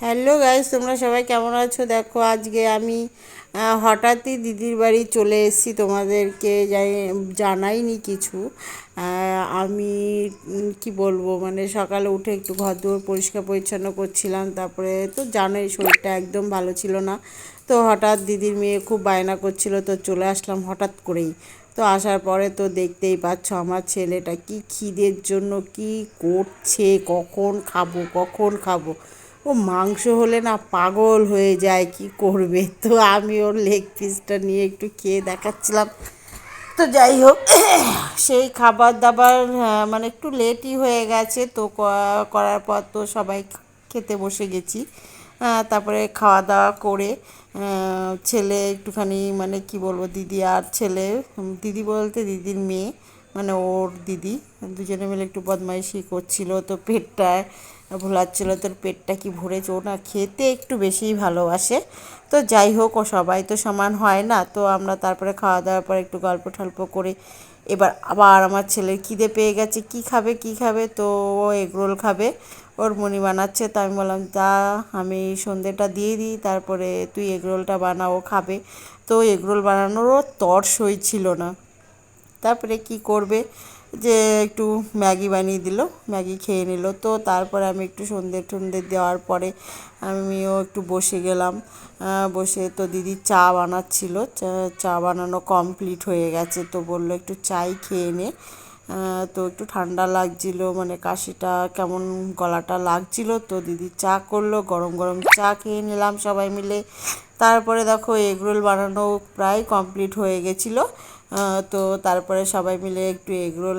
Hello guys তোমরা সবাই কেমন আছো? দেখো, আজকে আমি হঠাৎই দিদির বাড়ি চলে এসেছি তোমাদেরকে জানি- জানাইনি কিছু। আমি কি বলব মানে সকালে উঠে একটু ঘর দুয়ার পরিষ্কার পরিচ্ছন্ন করছিলাম, তারপরে তো জানোই শরীরটা একদম ভালো ছিল না। তো হঠাৎ দিদির মেয়ে খুব বায়না করছিল, তো চলে আসলাম হঠাৎ করেই। তো আসার পরে তো দেখতেই পাচ্ছ আমার ছেলেটা কি খিদের জন্য, কি করছে, কখন খাব কখন খাব? ও মাংস হলে না পাগল হয়ে যায় কি করবে? তো আমি ওর লেগ পিসটা নিয়ে একটু খেয়ে দেখাচ্ছিলাম। তো যাই হোক সেই খাবার দাবার হ্যাঁ, মানে একটু লেটই হয়ে গেছে তো করার পর তো সবাই খেতে বসে গেছি। আহ, তারপরে খাওয়া দাওয়া করে ছেলে একটুখানি মানে কি বলব দিদি আর ছেলে দিদি বলতে দিদির মেয়ে মানে ওর দিদি, দুজনে মিলে একটু বদমাইশি করছিল, তো পেটটা ভোলাচ্ছিল, তোর পেটটা কি ভরেছে? ও না খেতে একটু বেশিই ভালোবাসে। তো যাই হোক, ও সবাই তো সমান হয় না, তো আমরা তারপরে খাওয়া দাওয়ার পর একটু গল্প টল্প করে এবার আবার আমার ছেলের খিদে পেয়ে গেছে। কি খাবে কি খাবে? তো ও এগরোল খাবে, ওর মনি বানাচ্ছে, তো আমি বললাম তা আমি সন্ধেটা দিয়ে দিই, তারপরে তুই এগরোলটা বানা, ও খাবে। তো এগরোল বানানোরও তর সই ছিল না। তারপরে কি করবে? যে একটু ম্যাগি বানিয়ে দিল, ম্যাগি খেয়ে নিল। তো তারপরে আমি একটু সন্ধ্যে টন্ধে দেওয়ার পরে আমিও একটু বসে গেলাম। বসে তো দিদি চা বানাচ্ছিল। চা- বানানো কমপ্লিট হয়ে গেছে। তো বলল একটু চাই খেয়ে নে। তো একটু ঠান্ডা লাগছিল মানে কাশিটা কেমন গলাটা লাগছিল। তো দিদি চা করল, গরম গরম চা খেয়ে নিলাম সবাই মিলে। তারপরে দেখো এগরোল বানানো প্রায় কমপ্লিট হয়ে গেছিল। তো তারপরে সবাই মিলে একটু এগরোল